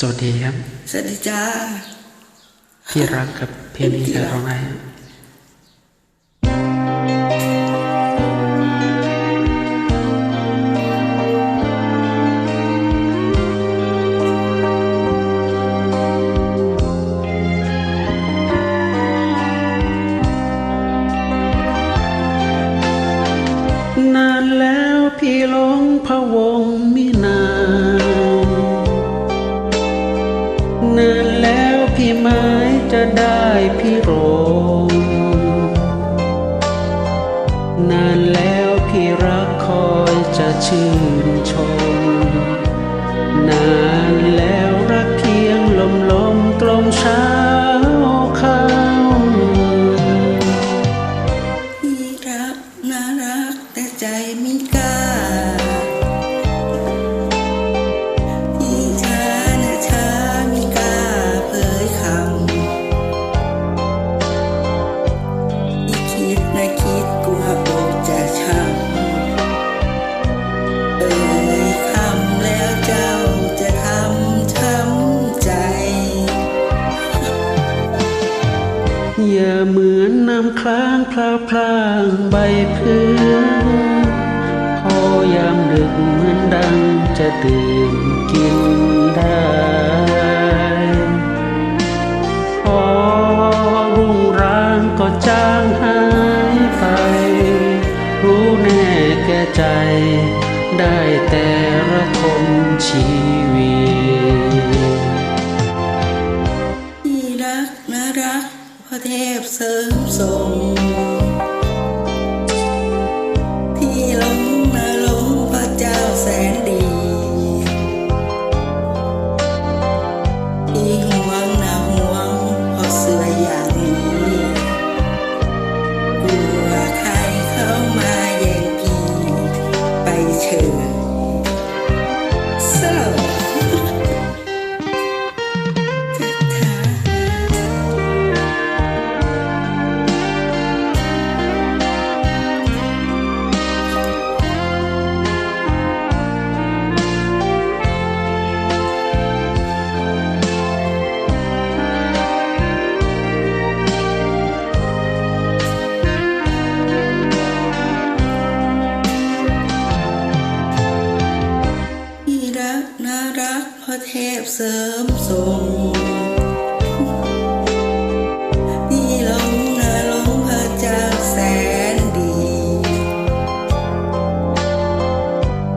สวัสดีครับ สวัสดีจ้าพี่รักกับเพลงนี้จะร้องไห้นานแล้วพี่หลงพะวง ไม้จะได้พี่โรงนานแล้วพี่รักคอยจะชื่นชม นาน ยเหมือนน้ำค้างพลาพลางใบพื้นพอยามดึกเหมือนดังจะตื่นกินได้พอรุ่งรางก็จางหายไป รู้แน่แก่ใจ ได้แต่ระทมชี เทพเสริมส่ง รักเพราะเทพเสริมทรงที่หลงนาหลงพระเจ้าแสนดี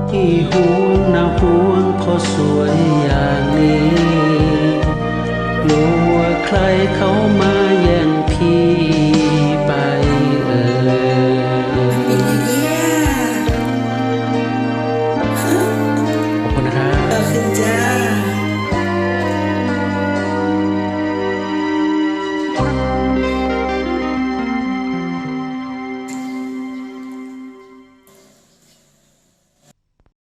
ที่ห่วงนะห่วงพอสวยอย่างนี้ กลัวใครเขามา